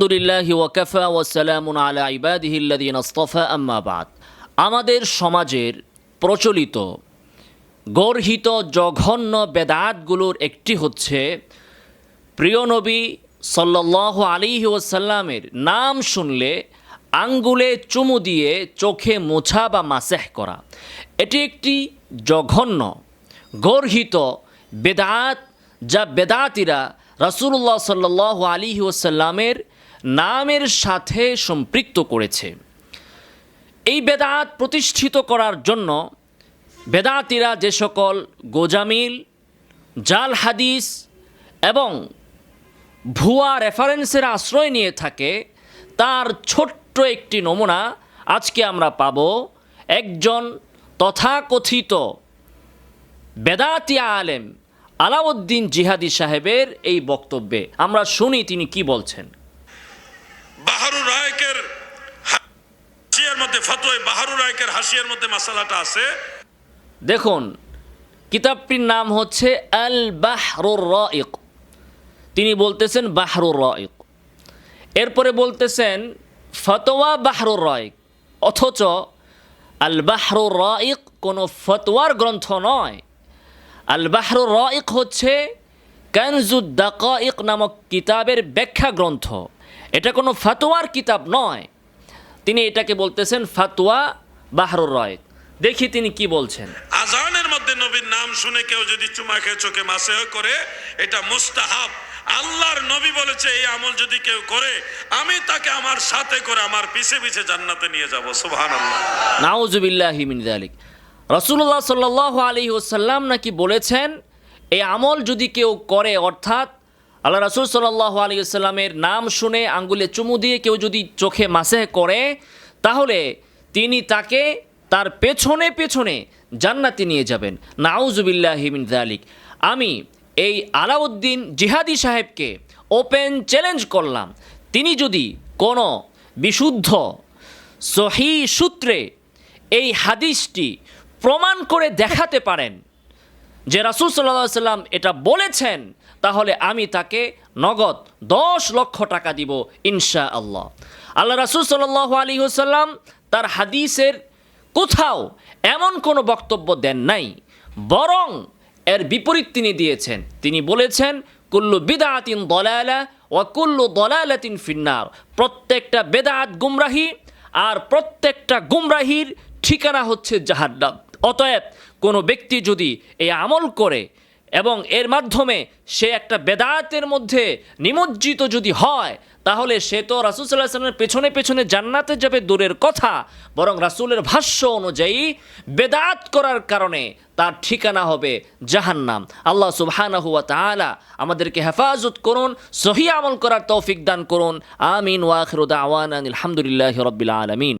আলহামদুলিল্লাহি ওয়াকাফা ওয়াসালামুন আলা আম্মা বাদ। আমাদের সমাজের প্রচলিত, গর্হিত, জঘন্য বেদাতগুলোর একটি হচ্ছে, প্রিয় নবী সাল্লাল্লাহু আলী ওয়াসাল্লামের নাম শুনলে আঙ্গুলে চুমু দিয়ে চোখে মোছা বা মাসেহ করা। এটি একটি জঘন্য, গর্হিত বেদাত যা বেদাতিরা রাসূলুল্লাহ সাল্লাল্লাহু আলাইহি ওয়াসাল্লামের নামের সাথে সম্পৃক্ত করেছে। এই বেদাত প্রতিষ্ঠিত করার জন্য বেদাতিরা যে সকল গোজামিল, জাল হাদিস এবং ভুয়া রেফারেন্সের আশ্রয় নিয়ে থাকে, তার ছোট্ট একটি নমুনা আজকে আমরা পাব একজন তথাকথিত বেদাতি আলেম আলাউদ্দিন জিহাদি সাহেবের এই বক্তব্যে। আমরা শুনি তিনি কি বলছেন বাহারু রায়কের হাসিয়ার মধ্যে ফতোয় বাহারু রায়কের হাসিয়ার মধ্যে আছে। দেখুন, কিতাবটির নাম হচ্ছে আল বাহরুর রাইক তিনি বলতেছেন বাহরুর রাইক এরপরে বলতেছেন ফতোয়া বাহরুর রাইক অথচ আল বাহরুর রাইক কোনো ফতোয়ার গ্রন্থ নয়। আল বাহরুর রাইক হচ্ছে কানজুদ্দাক নামক কিতাবের ব্যাখ্যা গ্রন্থ। এটা কোনো ফতোয়ার কিতাব নয়। তিনি এটাকে বলতেছেন ফাতোয়া বাহরুর রাইক দেখি তিনি কি বলছেন। আজানের মধ্যে নবীর নাম শুনে কেউ যদি চুমা খেয়ে চোখে মাসে করে এটা মুস্তাহাব। আল্লাহর নবী বলেছে এই আমল যদি কেউ করে আমি তাকে আমার সাথে করে আমার পিছে পিছে জান্নাতে নিয়ে যাব। সুবহানাল্লাহ। নাউজুবিল্লাহি মিন যালিক। রাসূলুল্লাহ সাল্লাল্লাহু আলাইহি ওয়াসাল্লাম নাকি বলেছেন এই আমল যদি কেউ করে অর্থাৎ আল্লাহ রাসূল সাল্লাল্লাহু আলাইহি ওয়াসাল্লামের নাম শুনে আঙ্গুলে চুমু দিয়ে কেউ যদি চোখে মাসে করে, তাহলে তিনি তাকে তার পেছনে পেছনে জান্নাতে নিয়ে যাবেন। নাউজুবিল্লাহি মিন যালিক। আমি এই আলাউদ্দিন জিহাদি সাহেবকে ওপেন চ্যালেঞ্জ করলাম। তিনি যদি কোনো বিশুদ্ধ সহি সূত্রে এই হাদিসটি প্রমাণ করে দেখাতে পারেন যে রাসুল সাল্লাম এটা বলেছেন, তাহলে আমি তাকে নগদ দশ লক্ষ টাকা দিব ইনশা আল্লাহ আল্লাহ রাসুল সাল্লাহ আলী হুসাল্লাম তার হাদিসের কোথাও এমন কোনো বক্তব্য দেন নাই, বরং এর বিপরীত তিনি দিয়েছেন। তিনি বলেছেন, কুল্লু বিদাতিন দলালা ও কুল্লু দলালাতিন ফিন্নার। প্রত্যেকটা বেদাত গুমরাহি আর প্রত্যেকটা গুমরাহির ঠিকানা হচ্ছে জাহান্নাম। অতএব কোনো ব্যক্তি যদি এই আমল করে এবং এর মাধ্যমে সে একটা বেদাতের মধ্যে নিমজ্জিত যদি হয়, তাহলে সে তো রাসুল সাল্লাহ সাল্লামের পেছনে পেছনে জান্নাতে যাবে দূরের কথা, বরং রাসুলের ভাষ্য অনুযায়ী বেদাত করার কারণে তার ঠিকানা হবে জাহান্নাম। আল্লাহ তাআলা আমাদেরকে হেফাজত করুন, সহি আমল করার তৌফিক দান করুন। আমিন ওয়াখিরু দাওয়ানা আলহামদুলিল্লাহি রাব্বিল আলামিন।